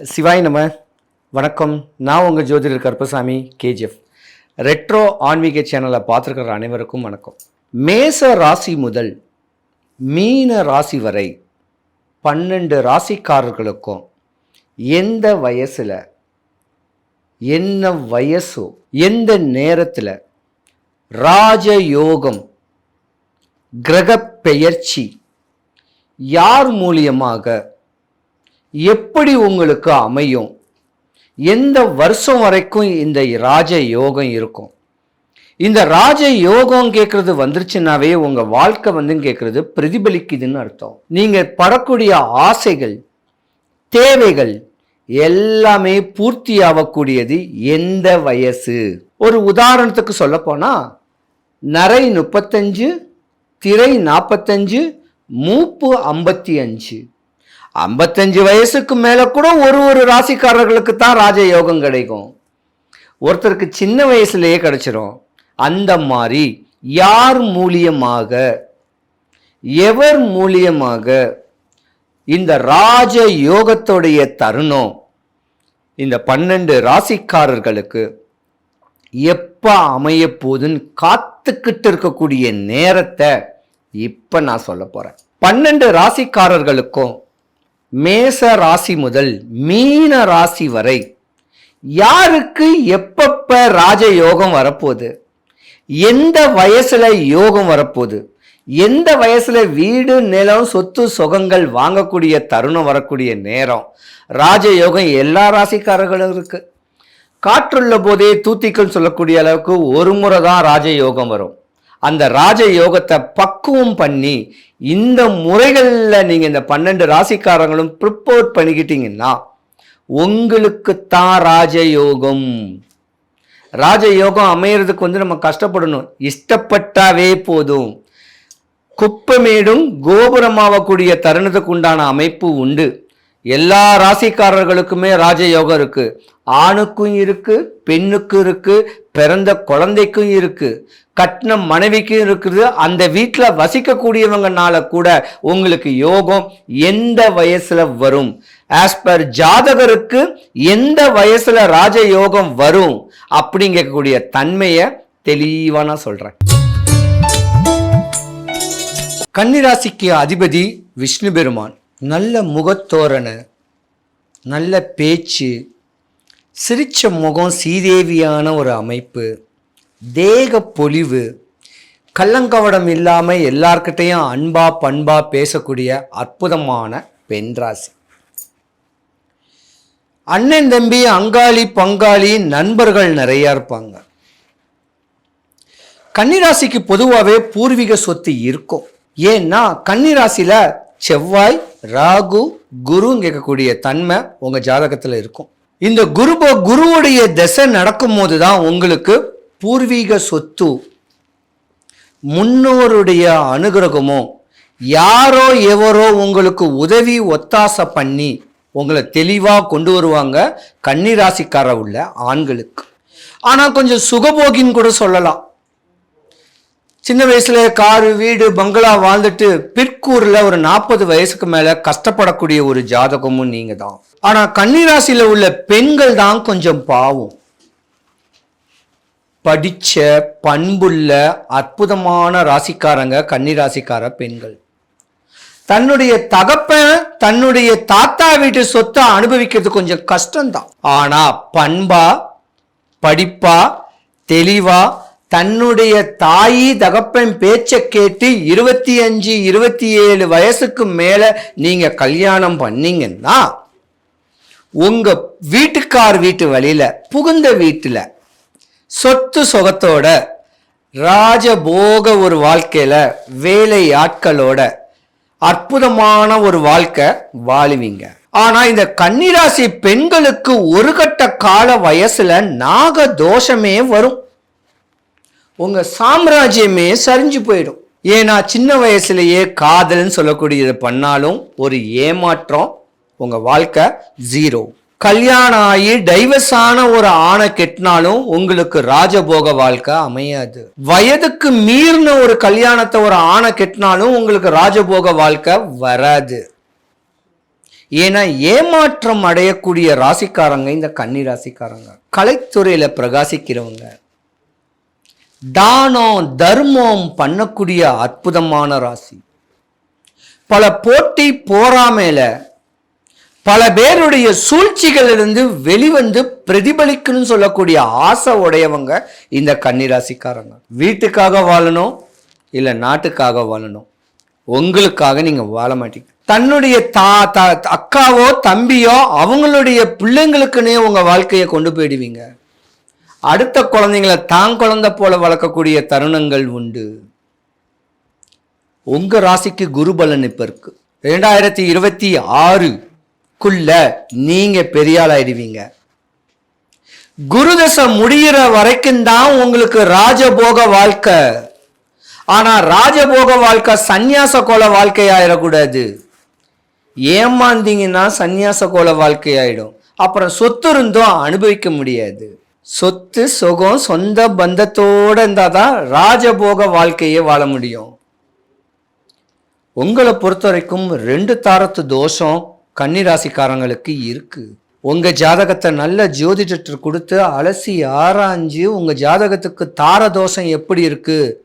சிவாய் நம்ம வணக்கம். நான் உங்கள் ஜோதிடர் கருப்பசாமி கேஜிஎஃப். ரெட்ரோ ஆன்மீக சேனலை பார்த்துருக்கிற அனைவருக்கும் வணக்கம். மேச ராசி முதல் மீன ராசி வரை பன்னெண்டு ராசிக்காரர்களுக்கும் எந்த வயசில் என்ன வயசோ எந்த நேரத்தில் ராஜயோகம் கிரக பெயர்ச்சி யார் மூலியமாக எப்படி உங்களுக்கு அமையும்? எந்த வருஷம் வரைக்கும் இந்த ராஜ யோகம் இருக்கும்? இந்த ராஜ யோகம் கேட்கறது வந்துருச்சுனாவே உங்க வாழ்க்கை வந்து கேட்கறது பிரதிபலிக்குதுன்னு அர்த்தம். நீங்க படக்கூடிய ஆசைகள் தேவைகள் எல்லாமே பூர்த்தி ஆகக்கூடியது எந்த வயசு? ஒரு உதாரணத்துக்கு சொல்ல போனா நரை முப்பத்தஞ்சு திரை நாற்பத்தஞ்சு மூப்பு ஐம்பத்தி அஞ்சு. ஐம்பத்தஞ்சு வயசுக்கு மேலே கூட ஒரு ஒரு ராசிக்காரர்களுக்கு தான் ராஜயோகம் கிடைக்கும். ஒருத்தருக்கு சின்ன வயசுலேயே கிடைச்சிரும். அந்த மாதிரி யார் மூலியமாக? எவர் மூலியமாக? இந்த ராஜ யோகத்துடைய தருணம் இந்த பன்னெண்டு ராசிக்காரர்களுக்கு எப்போ அமைய போகுதுன்னு காத்துக்கிட்டு இருக்கக்கூடிய நேரத்தை இப்போ நான் சொல்ல போகிறேன் பன்னெண்டு ராசிக்காரர்களுக்கும் மேச ராசி முதல் மீன ராசி வரை யாருக்கு எப்பப்ப ராஜ யோகம் வரப்போகுது? எந்த வயசுல யோகம் வரப்போகுது? எந்த வயசுல வீடு நிலம் சொத்து சுகங்கள் வாங்கக்கூடிய தருணம் வரக்கூடிய நேரம்? ராஜயோகம் எல்லா ராசிக்காரர்களும் இருக்கு. காற்றுள்ள போதே தூத்திக்கல் சொல்லக்கூடிய அளவுக்கு ஒரு முறை தான் ராஜயோகம் வரும். அந்த ராஜ யோகத்தை பக்குவம் பண்ணி இந்த முறைகளில் நீங்கள் இந்த பன்னெண்டு ராசிக்காரங்களும் ப்ரிப்போர்ட் பண்ணிக்கிட்டீங்கன்னா உங்களுக்கு தான் ராஜயோகம். ராஜயோகம் அமையிறதுக்கு வந்து நம்ம கஷ்டப்படணும். இஷ்டப்பட்டாவே போதும். குப்பமேடும் கோபுரமாகக்கூடிய தருணத்துக்கு உண்டான அமைப்பு உண்டு. எல்லா ராசிக்காரர்களுக்குமே ராஜயோகம் இருக்குது ஆணுக்கும் இருக்கு பெண்ணுக்கும் இருக்கு பிறந்த குழந்தைக்கும் இருக்கு கட்டின மனைவிக்கும் இருக்குது. அந்த வீட்டில் வசிக்கக்கூடியவங்கனால கூட உங்களுக்கு யோகம் எந்த வயசுல வரும்? ஆஸ் பர் ஜாதகருக்கு எந்த வயசுல ராஜ யோகம் வரும் அப்படிங்கக்கூடிய தன்மையை தெளிவாக நான் சொல்றேன். கன்னிராசிக்கு அதிபதி விஷ்ணு பெருமான். நல்ல முகத்தோரணை நல்ல பேச்சு சிரிச்ச முகம் சீதேவியான ஒரு அமைப்பு தேக பொலிவு கள்ளங்கவடம் இல்லாமல் எல்லார்கிட்டையும் அன்பா பண்பா பேசக்கூடிய அற்புதமான பெண் ராசி. அண்ணன் தம்பி அங்காளி பங்காளி நண்பர்கள் நிறையா இருப்பாங்க. கன்னிராசிக்கு பொதுவாகவே பூர்வீக சொத்து இருக்கும். ஏன்னா கன்னிராசியில் செவ்வாய் ராகு குருன்னு கேட்கக்கூடிய தன்மை உங்கள் ஜாதகத்தில் இருக்கும். இந்த குரு குருவுடைய திசை நடக்கும்போது தான் உங்களுக்கு பூர்வீக சொத்து முன்னோருடைய அனுகிரகமோ யாரோ எவரோ உங்களுக்கு உதவி ஒத்தாசை பண்ணி உங்களை தெளிவாக கொண்டு வருவாங்க கன்னிராசிக்கார உள்ள ஆண்களுக்கு. ஆனால் கொஞ்சம் சுகபோகின்னு கூட சொல்லலாம். சின்ன வயசுல காரு வீடு பங்களா வாழ்ந்துட்டு பிற்கூர்ல ஒரு நாற்பது வயசுக்கு மேல கஷ்டப்படக்கூடிய ஒரு ஜாதகமும் நீங்க தான் ஆனா கன்னிராசியில உள்ள பெண்கள் தான் கொஞ்சம் பாவம். படிச்ச பண்புள்ள அற்புதமான ராசிக்காரங்க கன்னிராசிக்கார பெண்கள். தன்னுடைய தகப்பன் தன்னுடைய தாத்தா வீட்டு சொத்தை அனுபவிக்கிறது கொஞ்சம் கஷ்டம்தான். ஆனா பண்பா படிப்பா தெளிவா தன்னுடைய தாயி தகப்பன் பேச்சை கேட்டு இருபத்தி அஞ்சு இருபத்தி ஏழு வயசுக்கு மேலே நீங்கள் கல்யாணம் பண்ணீங்கன்னா உங்கள் வீட்டுக்கார் வீட்டு வழியில் புகுந்த வீட்டில் சொத்து சுகத்தோட ராஜபோக ஒரு வாழ்க்கையில் வேலை ஆட்களோட அற்புதமான ஒரு வாழ்க்கை வாழுவீங்க. ஆனால் இந்த கன்னிராசி பெண்களுக்கு ஒரு கட்ட கால வயசில் நாக தோஷமே வரும். உங்கள் சாம்ராஜ்யமே சரிஞ்சு போயிடும். ஏன்னா சின்ன வயசுலேயே காதல்னு சொல்லக்கூடியது பண்ணாலும் ஒரு ஏமாற்றம் உங்கள் வாழ்க்கை ஜீரோ கல்யாணம் ஆகி டைவர்ஸ் ஆன ஒரு ஆணை கெட்டினாலும் உங்களுக்கு ராஜபோக வாழ்க்கை அமையாது. வயதுக்கு மீறின ஒரு கல்யாணத்தை ஒரு ஆணை கெட்டினாலும் உங்களுக்கு ராஜபோக வாழ்க்கை வராது. ஏன்னா ஏமாற்றம் அடையக்கூடிய ராசிக்காரங்க இந்த கன்னி ராசிக்காரங்க. கலைத்துறையில பிரகாசிக்கிறவங்க. தானம் தர்மம் பண்ணக்கூடிய அற்புதமான ராசி. பல போட்டி போராமையில பல பேருடைய சூழ்ச்சிகளிலிருந்து வெளிவந்து பிரதிபலிக்கணும்னு சொல்லக்கூடிய ஆசை உடையவங்க இந்த கன்னிராசிக்காரங்க. வீட்டுக்காக வாழணும் இல்லை நாட்டுக்காக வாழணும். உங்களுக்காக நீங்கள் வாழ மாட்டீங்க. தன்னுடைய தா த அக்காவோ தம்பியோ அவங்களுடைய பிள்ளைங்களுக்குன்னே உங்கள் வாழ்க்கையை கொண்டு போயிடுவீங்க. அடுத்த குழந்தைங்களை தான் குழந்தை போல வளர்க்கக்கூடிய தருணங்கள் உண்டு. உங்கள் ராசிக்கு குருபலன் இப்போ இருக்கு. ரெண்டாயிரத்தி இருபத்தி ஆறுக்குள்ள நீங்கள் பெரியாளாயிடுவீங்க குருதசை முடிகிற வரைக்கும் தான் உங்களுக்கு ராஜபோக வாழ்க்கை. ஆனால் ராஜபோக வாழ்க்கை சந்நியாச கோல வாழ்க்கையாயிடக்கூடாது ஏமாந்தீங்கன்னா சந்நியாச கோல வாழ்க்கையாயிடும் அப்புறம் சொத்து இருந்தும் அனுபவிக்க முடியாது. சொத்து சுகம் சொந்த பந்தத்தோட இருந்தாதான் ராஜபோக வாழ்க்கையே வாழ முடியும். உங்களை பொறுத்த வரைக்கும் ரெண்டு தாரத்து தோஷம் கன்னிராசிக்காரங்களுக்கு இருக்குது உங்கள் ஜாதகத்தை நல்ல ஜோதிடர் கொடுத்து அலசி ஆராய்ஞ்சு உங்கள் ஜாதகத்துக்கு தார தோஷம் எப்படி இருக்குது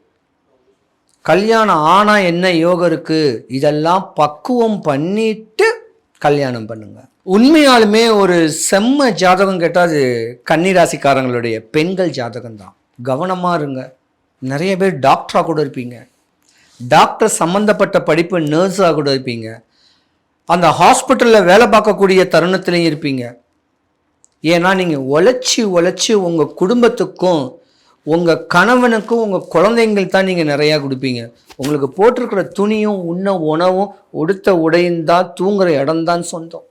கல்யாணம் ஆனால் என்ன யோகம் இருக்குது இதெல்லாம் பக்குவம் பண்ணிட்டு கல்யாணம் பண்ணுங்கள் உண்மையாலுமே ஒரு செம்ம ஜாதகம் கேட்டால் அது கன்னிராசிக்காரங்களுடைய பெண்கள் ஜாதகம் தான் கவனமாக இருங்க. நிறைய பேர் டாக்டராக கூட இருப்பீங்க. டாக்டர் சம்மந்தப்பட்ட படிப்பு நர்ஸாக கூட இருப்பீங்க. அந்த ஹாஸ்பிட்டலில் வேலை பார்க்கக்கூடிய தருணத்துலையும் இருப்பீங்க. ஏன்னா நீங்கள் உழைச்சி உழைச்சி உங்கள் குடும்பத்துக்கும் உங்கள் கணவனுக்கும் உங்கள் குழந்தைங்கள் தான் நீங்கள் நிறையா கொடுப்பீங்க. உங்களுக்கு போட்டிருக்கிற துணியும் உண்ண உணவும் உடுத்த உடையும் தான் தூங்குற இடம் தான் சொந்தம்.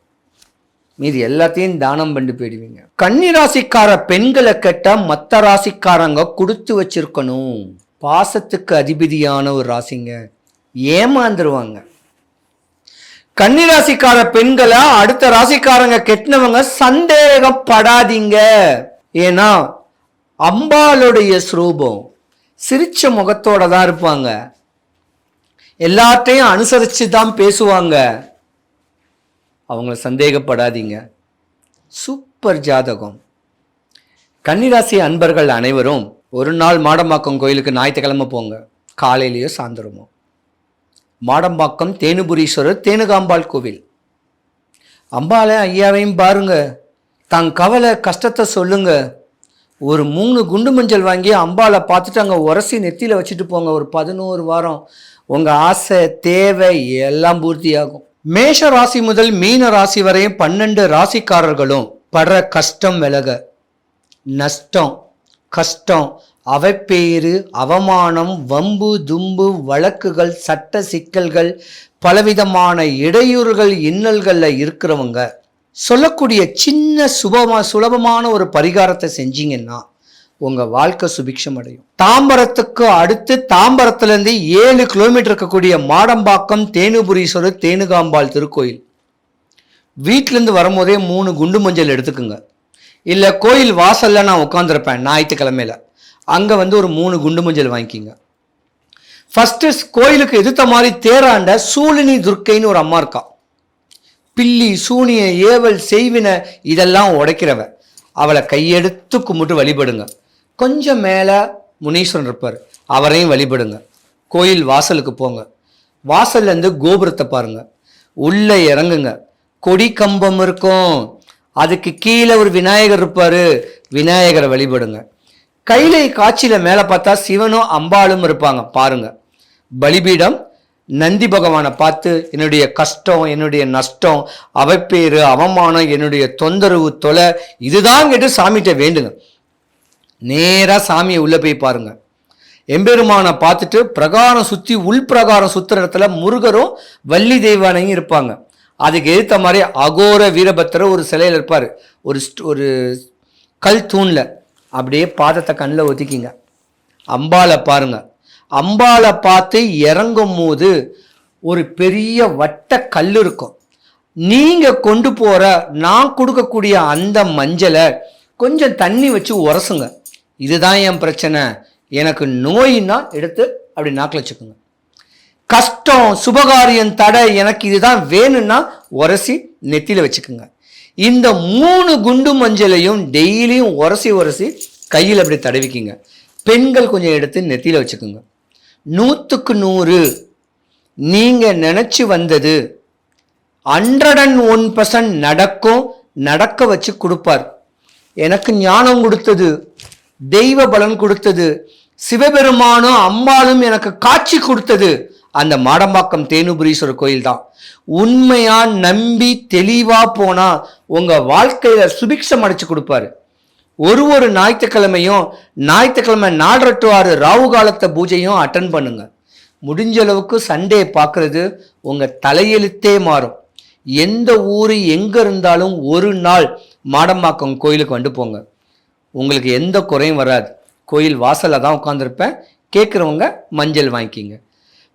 மீதி எல்லாத்தையும் தானம் பண்ணி போயிடுவீங்க. கன்னி ராசிக்கார பெண்களை கேட்டால் மற்ற ராசிக்காரங்க கொடுத்து வச்சிருக்கணும். பாசத்துக்கு அதிபதியான ஒரு ராசிங்க. ஏமாந்துருவாங்க. கன்னி ராசிக்கார பெண்களை அடுத்த ராசிக்காரங்க கெட்டினவங்க சந்தேகப்படாதீங்க ஏன்னா அம்பாளுடைய ஸ்ரூபம் சிரிச்ச முகத்தோட தான் இருப்பாங்க. எல்லாத்தையும் அனுசரித்து தான் பேசுவாங்க. அவங்கள சந்தேகப்படாதீங்க. சூப்பர் ஜாதகம். கன்னிராசி அன்பர்கள் அனைவரும் ஒரு நாள் மாடம்பாக்கம் கோயிலுக்கு ஞாயிற்றுக்கிழமை போங்க. காலையிலேயோ சாயந்தரமோ. மாடம்பாக்கம் தேனுபுரீஸ்வரர் தேனுகாம்பாள் கோவில். அம்பாளை ஐயாவையும் பாருங்க. தன் கவலை கஷ்டத்தை சொல்லுங்க. ஒரு மூணு குண்டு மஞ்சள் வாங்கி அம்பாளை பார்த்துட்டு அங்கே உரசி நெத்தியில் வச்சுட்டு போங்க. ஒரு பதினோரு வாரம். உங்கள் ஆசை தேவை எல்லாம் பூர்த்தியாகும். மேஷ ராசி முதல் மீன ராசி வரை பன்னெண்டு ராசிக்காரர்களும் படுற கஷ்டம் விலக. நஷ்டம் கஷ்டம் அவப்பேறு அவமானம் வம்பு தும்பு வழக்குகள் சட்ட சிக்கல்கள் பலவிதமான இடையூறுகள் இன்னல்களில் இருக்கிறவங்க சொல்லக்கூடிய சின்ன சுபமா சுலபமான ஒரு பரிகாரத்தை செஞ்சீங்கன்னா உங்க வாழ்க்கை சுபிக்ஷம் அடையும். தாம்பரத்துக்கு அடுத்து தாம்பரத்துலேருந்து ஏழு கிலோமீட்டர் இருக்கக்கூடிய மாடம்பாக்கம் தேனுபுரீஸ்வரர் தேனுகாம்பாள் திருக்கோயில். வீட்டிலேருந்து வரும்போதே மூணு குண்டு மஞ்சள் எடுத்துக்குங்க. இல்லை கோயில் வாசலில் நான் உட்காந்துருப்பேன் ஞாயிற்றுக்கிழமையில. அங்கே வந்து ஒரு மூணு குண்டு மஞ்சள் வாங்கிக்கிங்க. ஃபஸ்ட்டு கோயிலுக்கு எதிர்த்த மாதிரி தேராண்ட சூழினி துர்க்கைன்னு ஒரு அம்மா இருக்கா. பில்லி சூனிய ஏவல் செய்வின இதெல்லாம் உடைக்கிறவ. அவளை கையெடுத்து கும்பிட்டு வழிபடுங்க. கொஞ்சம் மேலே முனீஸ்வரன் இருப்பார். அவரையும் வழிபடுங்க. கோயில் வாசலுக்கு போங்க. வாசல்லேருந்து கோபுரத்தை பாருங்கள் உள்ளே இறங்குங்க. கொடி கம்பம் இருக்கும். அதுக்கு கீழே ஒரு விநாயகர் இருப்பார். விநாயகரை வழிபடுங்க. கைலை காட்சியில் மேலே பார்த்தா சிவனும் அம்பாளும் இருப்பாங்க. பாருங்க. பலிபீடம் நந்தி பகவானை பார்த்து என்னுடைய கஷ்டம் என்னுடைய நஷ்டம் அவப்பேறு அவமானம் என்னுடைய தொந்தரவு தொலை இதுதான் கேட்டு சாமிகிட்ட வேண்டுங்க. நேராக சாமியை உள்ளே போய் பாருங்கள் எம்பெருமானை பார்த்துட்டு பிரகாரம் சுற்றி உள் பிரகாரம் சுற்றுற இடத்துல முருகரும் வள்ளி தெய்வானையும் இருப்பாங்க. அதுக்கு எதிர்த்த மாதிரி அகோர வீரபத்திர ஒரு சிலையில் இருப்பார். ஒரு ஸ்ட்- ஒரு கல் தூணில். அப்படியே பாதத்தை கண்ணில் ஒதுக்கிங்க. அம்பாளை பாருங்கள் அம்பாளை பார்த்து இறங்கும் போது ஒரு பெரிய வட்ட கல் இருக்கும். நீங்கள் கொண்டு போகிற நான் கொடுக்கக்கூடிய அந்த மஞ்சளை கொஞ்சம் தண்ணி வச்சு உரசுங்க. இதுதான் என் பிரச்சனை. எனக்கு நோயின்னா எடுத்து அப்படி நாக்கில் வச்சுக்கோங்க. கஷ்டம் சுபகாரியம் தடை எனக்கு இதுதான் வேணும்னா உரசி நெத்தியில் வச்சுக்கோங்க. இந்த மூணு குண்டு மஞ்சளையும் டெய்லியும் உரசி உரசி கையில் அப்படி தடவிக்கிங்க. பெண்கள் கொஞ்சம் எடுத்து நெத்தியில் வச்சுக்கோங்க. நூற்றுக்கு நூறு. நீங்கள் நினச்சி வந்தது ஹண்ட்ரட் அண்ட் ஒன் பர்சன்ட் நடக்கும் நடக்க வச்சு கொடுப்பார். எனக்கு ஞானம் கொடுத்தது. தெய்வ பலன் கொடுத்தது. சிவபெருமானும் அம்பாலும் எனக்கு காட்சி கொடுத்தது. அந்த மாடம்பாக்கம் தேனுபுரீஸ்வரர் கோயில் தான் உண்மையா நம்பி தெளிவா போனா உங்க வாழ்க்கையில சுபிக்ஷம் அடைச்சு கொடுப்பாரு. ஒரு ஒரு ஞாயிற்றுக்கிழமையும் ஞாயிற்றுக்கிழமை நாலரை டு ஆறு ராவு காலத்தை பூஜையும் அட்டன் பண்ணுங்க. முடிஞ்ச அளவுக்கு சண்டே பார்க்கறது உங்க தலையெழுத்தே மாறும். எந்த ஊர் எங்க இருந்தாலும் ஒரு நாள் மாடம்பாக்கம் கோயிலுக்கு வந்து போங்க. உங்களுக்கு எந்த குறையும் வராது. கோயில் வாசலில் தான் உட்காந்துருப்பேன் கேட்குறவங்க மஞ்சள் வாங்கிக்கிங்க.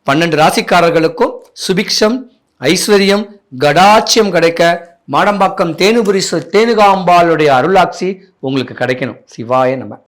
பன்னெண்டு ராசிக்காரர்களுக்கும் சுபிக்ஷம் ஐஸ்வர்யம் கடாட்சியம் கிடைக்க மாடம்பாக்கம் தேனுபுரி தேனுகாம்பாளுடைய அருளாட்சி உங்களுக்கு கிடைக்கணும். சிவாய நம்ம